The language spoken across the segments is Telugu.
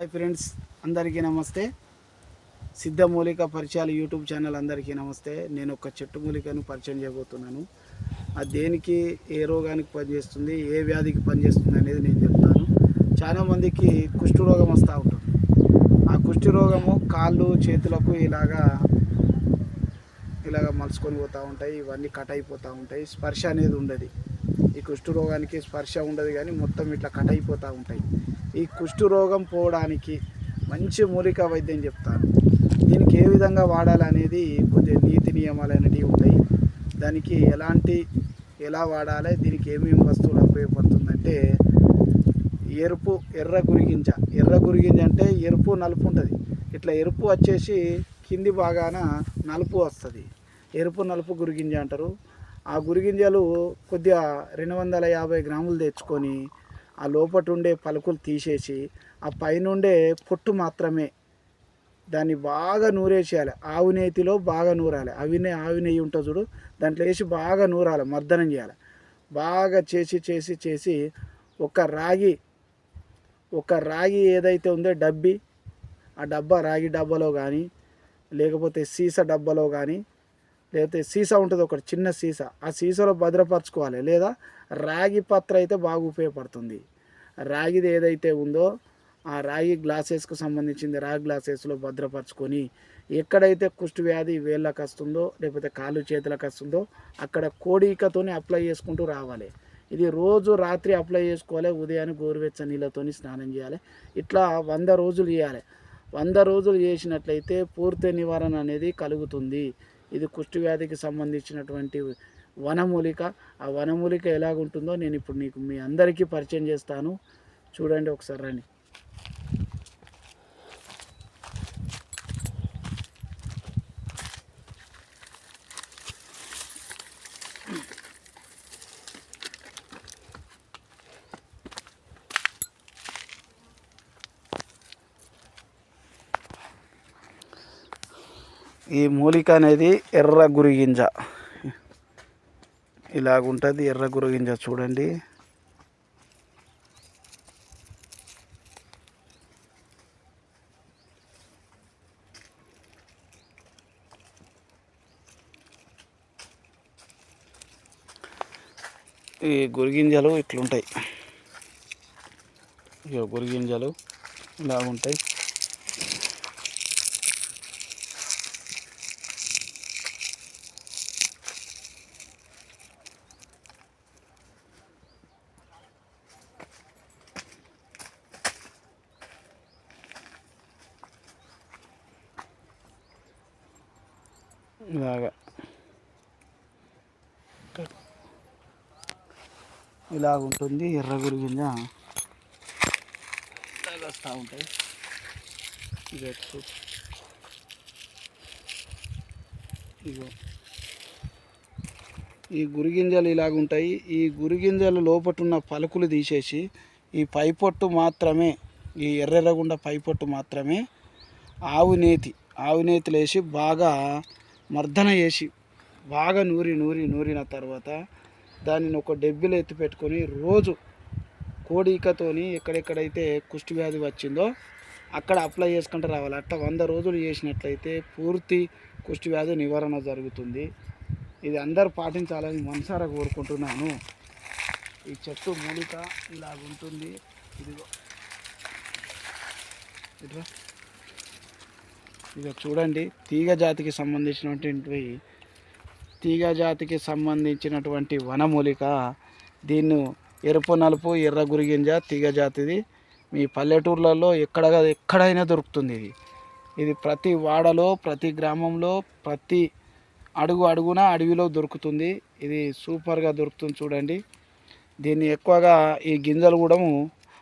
హాయ్ ఫ్రెండ్స్ అందరికీ నమస్తే. సిద్ధమూలిక పరిచయాలు యూట్యూబ్ ఛానల్ అందరికీ నమస్తే. నేను ఒక చెట్టు మూలికను పరిచయం చేయబోతున్నాను. అది దేనికి ఏ రోగానికి పనిచేస్తుంది ఏ వ్యాధికి పనిచేస్తుంది అనేది నేను చెప్తాను. చాలా మందికి రోగం వస్తూ ఉంటుంది. ఆ కుష్టి రోగము కాళ్ళు చేతులకు ఇలాగా ఇలాగ మలుచుకొని పోతూ ఉంటాయి. ఇవన్నీ కట్ అయిపోతూ ఉంటాయి. స్పర్శ అనేది ఉండదు. ఈ కుష్ఠ రోగానికి స్పర్శ ఉండదు కానీ మొత్తం ఇట్లా కట్ అయిపోతూ ఉంటాయి. ఈ కుష్ఠ రోగం పోవడానికి మంచి మూలిక వైద్యం చెప్తాను దీనికి ఏ విధంగా వాడాలనేది కొద్దిగా నీతి నియమాలు అనేవి ఉంటాయి. దానికి ఎలాంటి ఎలా వాడాలి దీనికి ఏమేమి వస్తువులు ఉపయోగపడుతుందంటే ఎరుపు ఎర్ర గురిగింజ. ఎర్ర గురిగింజ అంటే ఎరుపు నలుపు ఉంటుంది. ఇట్లా ఎరుపు వచ్చేసి కింది భాగాన నలుపు వస్తుంది. ఎరుపు నలుపు గురిగింజ అంటారు. ఆ గురిగింజలు కొద్దిగా రెండు వందల యాభై గ్రాములు తెచ్చుకొని ఆ లోపట ఉండే పలుకులు తీసేసి ఆ పైనుండే పొట్టు మాత్రమే దాన్ని బాగా నూరేసేయాలి. ఆవు నేతిలో బాగా నూరాలి. అవినే ఆవి నెయ్యి ఉంటుంది చూడు దాంట్లో వేసి బాగా నూరాలి మర్దనం చేయాలి. బాగా చేసి చేసి చేసి ఒక రాగి ఒక రాగి ఏదైతే ఉందో డబ్బి ఆ డబ్బా రాగి డబ్బాలో కానీ లేకపోతే సీసా డబ్బాలో కానీ లేకపోతే సీసా ఉంటుంది ఒకటి చిన్న సీసా. ఆ సీసాలో భద్రపరచుకోవాలి. లేదా రాగి పత్ర అయితే బాగా ఉపయోగపడుతుంది. రాగిది ఏదైతే ఉందో ఆ రాగి గ్లాసెస్కు సంబంధించింది రాగి గ్లాసెస్లో భద్రపరచుకొని ఎక్కడైతే కుష్టి వ్యాధి వేళ్ళకు వస్తుందో లేకపోతే కాళ్ళు చేతులకు వస్తుందో అక్కడ కోడికతోని అప్లై చేసుకుంటూ రావాలి. ఇది రోజు రాత్రి అప్లై చేసుకోవాలి. ఉదయాన్నే గోరువెచ్చ నీళ్ళతో స్నానం చేయాలి. ఇట్లా వంద రోజులు చేయాలి. వంద రోజులు చేసినట్లయితే పూర్తి నివారణ అనేది కలుగుతుంది. ఇది కుష్టి వ్యాధికి సంబంధించినటువంటి వనమూలిక. ఆ వనమూలిక ఎలాగుంటుందో నేను ఇప్పుడు నీకు మీ అందరికీ పరిచయం చేస్తాను. చూడండి ఒకసారి రండి. ఈ మూలిక అనేది ఎర్ర గురిగింజ. ఇలాగుంటుంది ఎర్ర గురిగింజ చూడండి. ఈ గురిగింజలు ఇట్లుంటాయి. ఇక గురిగింజలు ఇలాగుంటాయి. ఇలాగా. ఇలాగ ఉంటుంది ఎర్ర గురిగింజ ఇలాగ వస్తూ ఉంటాయి. ఇది ఇగో ఈ గురిగింజలు ఇలాగ ఉంటాయి ఈ గురిగింజలు లోపట ఉన్న పలుకులు తీసేసి ఈ పైపొట్టు మాత్రమే ఈ ఎర్రెర్రగుండ పైపొట్టు మాత్రమే ఆవు నేతి ఆవు నేతిలో వేసి బాగా మర్దన చేసి బాగా నూరి నూరి నూరిన తర్వాత దానిని ఒక డెబ్బిలో ఎత్తి పెట్టుకొని రోజు కోడికతోని ఎక్కడెక్కడైతే కుష్టి వ్యాధి వచ్చిందో అక్కడ అప్లై చేసుకుంటూ రావాలి. అట్లా వంద రోజులు చేసినట్లయితే పూర్తి కుష్టి వ్యాధి నివారణ జరుగుతుంది. ఇది అందరు పాటించాలని మనసారా కోరుకుంటున్నాను. ఈ చెట్టు మూలిక ఇలాగ ఉంటుంది ఇదిగో. ఇట్లా ఇక చూడండి తీగ జాతికి సంబంధించినటువంటి తీగ జాతికి సంబంధించినటువంటి వనమూలిక దీన్ని ఎరుపు నలుపు ఎర్ర గురిగింజ తీగ జాతిది. మీ పల్లెటూర్లలో ఎక్కడ ఎక్కడైనా దొరుకుతుంది ఇది. ఇది ప్రతి వాడలో ప్రతి గ్రామంలో ప్రతి అడుగు అడుగున అడవిలో దొరుకుతుంది. ఇది సూపర్గా దొరుకుతుంది చూడండి. దీన్ని ఎక్కువగా ఈ గింజలు కూడా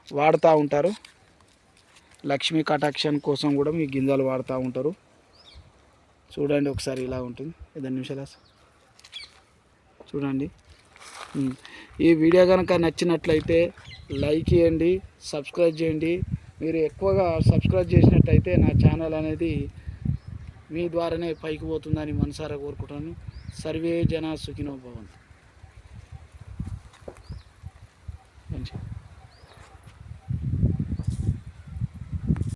వాడుతూ ఉంటారు. లక్ష్మీ కటాక్షన్ కోసం కూడా మీ గింజలు వాడుతూ ఉంటారు. చూడండి ఒకసారి ఇలా ఉంటుంది. ఐదు నిమిషాలు చూడండి. ఈ వీడియో కనుక నచ్చినట్లయితే లైక్ చేయండి సబ్స్క్రైబ్ చేయండి. మీరు ఎక్కువగా సబ్స్క్రైబ్ చేసినట్టయితే నా ఛానల్ అనేది మీ ద్వారానే పైకి పోతుందని మనసారా కోరుకుంటాను. సర్వే జన సుఖినో భవంతు. మంచిది.